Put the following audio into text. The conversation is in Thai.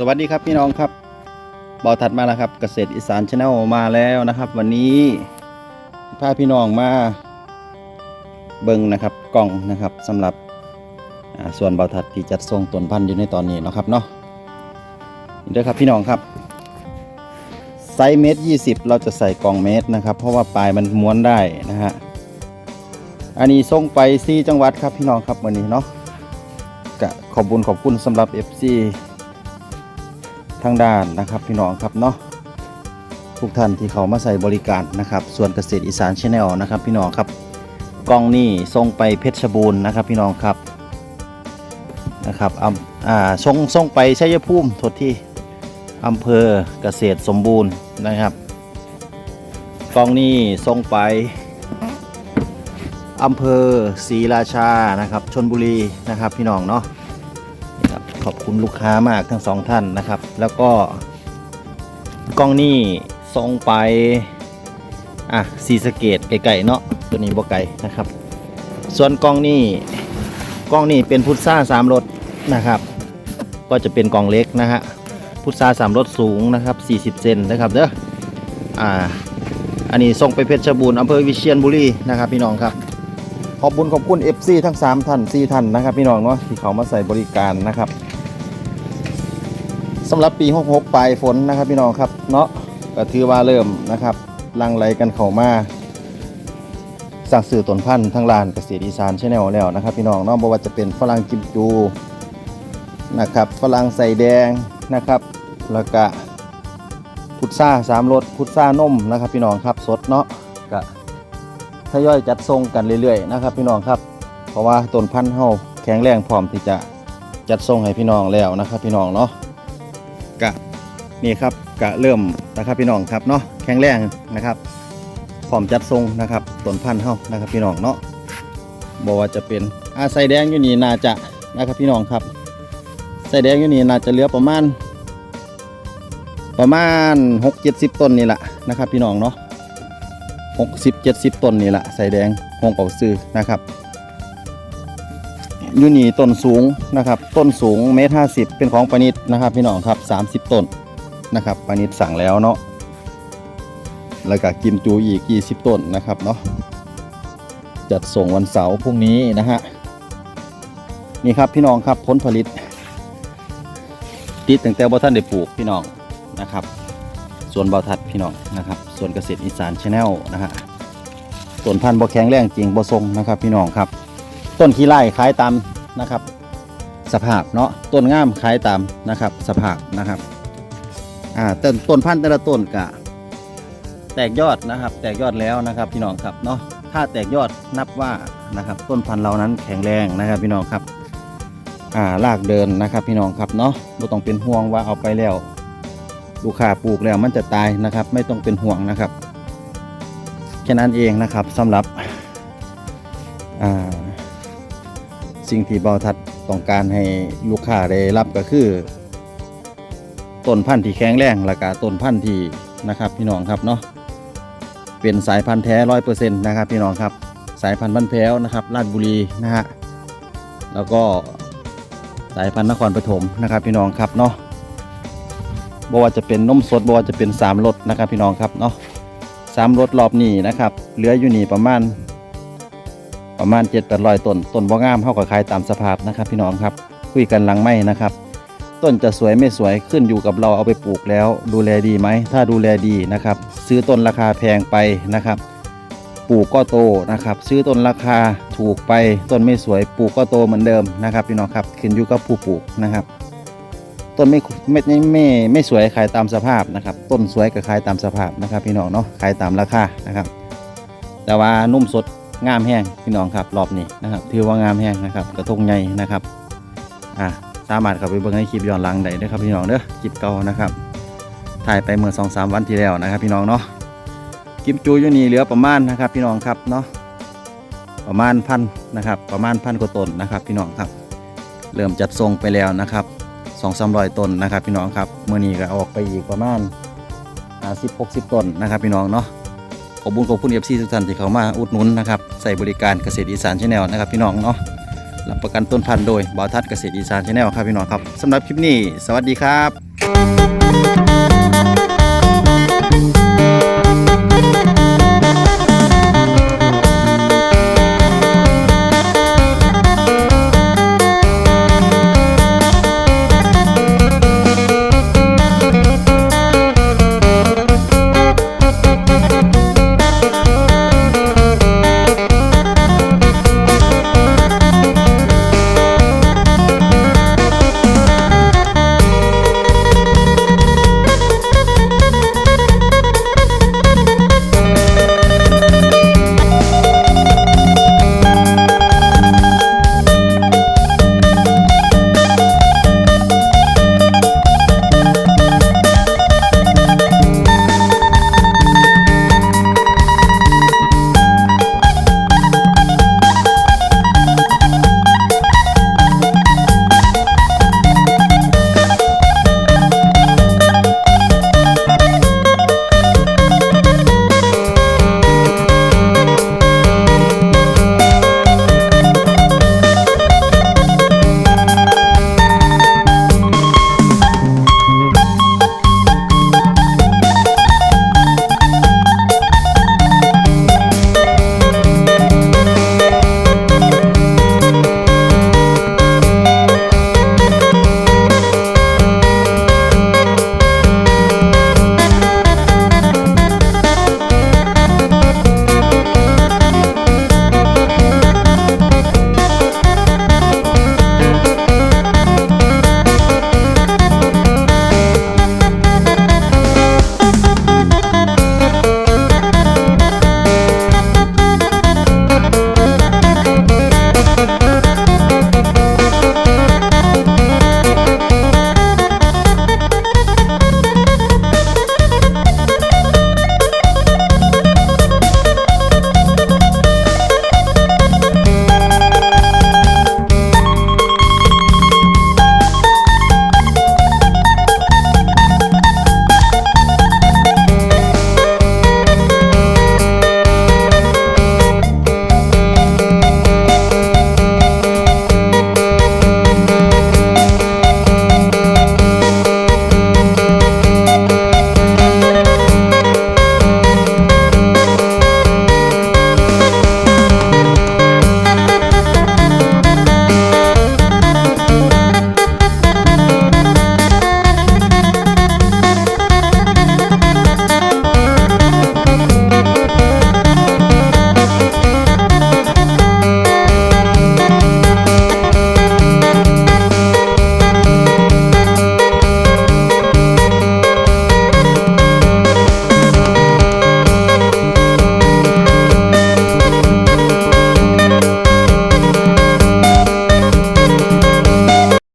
สวัสดีครับพี่น้องครับบอถัดมาแล้วครับเกษตรอีสานชาแนลมาแล้วนะครับ วันนี้พาพี่น้องมาเบิ่งนะครับกล่องนะครับสำหรับส่วนบอถัดที่จัดทรงต้นพันธุ์อยู่ในตอนนี้เนาะครับเนาะนี่เด้อครับพี่น้องครับไซส์เมตรยี่สิบเราจะใส่กล่องเมตรนะครับ เพราะว่าปลายมันม้วนได้นะฮะอันนี้ส่งไปซีจังหวัดครับพี่น้องครับวันนี้เนาะขอบคุญขอบคุณสำหรับ FC ทางด้านนะครับพี่น้องครับเนาะทุกท่านที่เขามาใส่บริการนะครับ ส่วนเกษตรอีสานชาแนลนะครับ พี่น้องครับกล้องนี่ส่งไปเพชรบูรณ์นะครับ พี่น้องครับนะครับอำอ่าส่งส่งไปชัยภูมิทดที่อำเภอเกษตรสมบูรณ์นะครับกล้องนี่ส่งไปอำเภอศรีราชานะครับชนบุรีนะครับ พี่น้องเนาะ ขอบคุณลูกค้ามากทั้งสองท่านนะครับ แล้วก็กล้องนี่ส่งไปอะสีสเกตไก่ๆเนาะตัวนี้บ่ไก่นะครับ ส่วนกล้องนี่กล้องนี่เป็นพุทธซ่าสามรถนะครับ ก็จะเป็นกล่องเล็กนะฮะพุทธซ่าสามรถสูงนะครับ 40 เซนนะครับเด้ออ่าอันนี้ส่งไปเพชรบูรณ์อำเภอวิเชียรบุรีนะครับพี่น้องครับขอบคุญขอบคุณ FC ทั้ง 3 ท่าน 4 ท่านนะครับ พี่น้องเนาะที่เขามาใส่บริการนะครับ สำหรับปี 66 ปลายฝนนะครับพี่น้องครับเนาะก็ถือว่าเริ่มนะครับลังไหลกันเข้ามาสั่งสื่อต้นพันธุ์ทั้งลานเกษตรอีสานชาแนลแล้วนะครับ พี่น้องเนาะบ่ว่าจะเป็นฝรั่งกิมจูนะครับฝรั่งใส่แดงนะครับ แล้วก็พุทราสามรสพุทรานมนะครับ พี่น้องครับสดเนาะก็ทยอยจัดทรงกันเรื่อยๆนะครับ พี่น้องครับ เพราะว่าต้นพันธุ์เฮาแข็งแรงพร้อมที่จะจัดทรงให้พี่น้องแล้วนะครับ พี่น้องเนาะ นี่ครับกะเริ่มนะครับพี่น้องครับเนาะแข็งแรงนะครับพร้อมจัดทรงนะครับต้นพันธุ์เฮานะครับพี่น้องเนาะบอกว่าจะเป็นอาใส่แดงอยู่นี่น่าจะนะครับพี่น้องครับใส่แดงอยู่นี่น่าจะเหลือประมาณ ประมาณ 6 70 ต้นนี่แหละนะครับพี่น้องเนาะ60 70 ต้นนี่แหละใส่แดงหงเป่าซื้อนะครับยูนี่ต้นสูงนะครับ ต้นสูงเมตรห้าสิบเป็นของปนิดนะครับ พี่น้องครับ30ต้น นะครับปานิดสั่งแล้วเนาะแล้วก็กิมจูอีก20ต้นนะครับเนาะจัดส่งวันเสาร์พรุ่งนี้นะฮะนี่ครับพี่น้องครับผลผลิต ติดตั้งแต่บ่ท่านได้ปลูกพี่น้องนะครับ ส่วนบาทัดพี่น้องนะครับ ส่วนเกษตรอีสานชาแนลนะฮะต้นพันธุ์บ่แข็งแรงจริงบ่ทรงนะครับพี่น้องครับ ต้นขี้ไร่ขายตามนะครับ สภาพเนาะต้นง่ามขายตามนะครับ สภาพนะครับ อ่าต้นต้นพันธุ์แต่ละต้นกะ แตกยอดนะครับ แตกยอดแล้วนะครับพี่น้องครับเนาะถ้าแตกยอดนับว่านะครับ ต้นพันธุ์เรานั้นแข็งแรงนะครับ พี่น้องครับอ่ารากเดินนะครับ พี่น้องครับเนาะไม่ต้องเป็นห่วงว่าเอาไปแล้ว ลูกค้าปลูกแล้วมันจะตายนะครับ ไม่ต้องเป็นห่วงนะครับแค่นั้นเองนะครับสำหรับอ่าสิ่งที่เบาทัดต้องการให้ลูกค้าได้รับก็คือ ต้นพันธุ์ที่แข็งแรงและก็ต้นพันธุ์ที่นะครับ พี่น้องครับเนาะเป็นสายพันธุ์แท้ร้อยเปอร์เซ็นต์นะครับ พี่น้องครับสายพันธุ์บ้านแพ้วนะครับราชบุรีนะฮะแล้วก็สายพันธุ์นครปฐมนะครับ พี่น้องครับเนาะบ่ว่าจะเป็นนมสดบ่ว่าจะเป็น3รสนะครับ พี่น้องครับเนาะสามรสรอบนี้นะครับเหลืออยู่นี่ประมาณประมาณ7 8 0 0ต้นต้นบ่งามเท่ากับขายตามสภาพนะครับ พี่น้องครับคุยกันหลังไม่นะครับ ต้นจะสวยไม่สวยขึ้นอยู่กับเราเอาไปปลูกแล้ว ดูแลดีไหม ถ้าดูแลดีนะครับ ซื้อต้นราคาแพงไปนะครับ ปลูกก็โตนะครับ ซื้อต้นราคาถูกไปต้นไม่สวยปลูกก็โตเหมือนเดิมนะครับพี่น้องครับขึ้นอยู่กับผู้ปลูกนะครับ ต้นไม่ไม่ไม่ไม่ไม่สวยขายตามสภาพนะครับ ต้นสวยก็ขายตามสภาพนะครับ พี่น้องเนาะขายตามราคานะครับ แต่ว่านุ่มสดงามแห้งพี่น้องครับรอบนี้นะครับ ถือว่างามแห้งนะครับ กระทงใหญ่นะครับอ่า สามารถเข้าไปเบิ่งในคลิปย้อนหลังได้เด้อครับพี่น้องเด้อคลิปเก่านะครับ ถ่ายไปเมื่อสองสามวันที่แล้วนะครับ พี่น้องเนาะกิมจูอยู่นี่เหลือประมาณนะครับ พี่น้องครับเนาะประมาณพันนะครับ ประมาณพันกว่าต้นนะครับ พี่น้องครับ เริ่มจัดทรงไปแล้วนะครับสองสามร้อยต้นนะครับ พี่น้องครับเมื่อนี้ก็ออกไปอีกประมาณสิบหกสิบต้นนะครับ พี่น้องเนาะขอบคุญขอบคุณเอฟซีทุกท่านที่เข้ามาอุดหนุนนะครับใส่บริการเกษตรอีสานชาแนลนะครับ พี่น้องเนาะ รับประกันต้นพันธุ์โดยบาทัดเกษตรอีสานชาแนลครับพี่น้องครับสำหรับคลิปนี้ สวัสดีครับ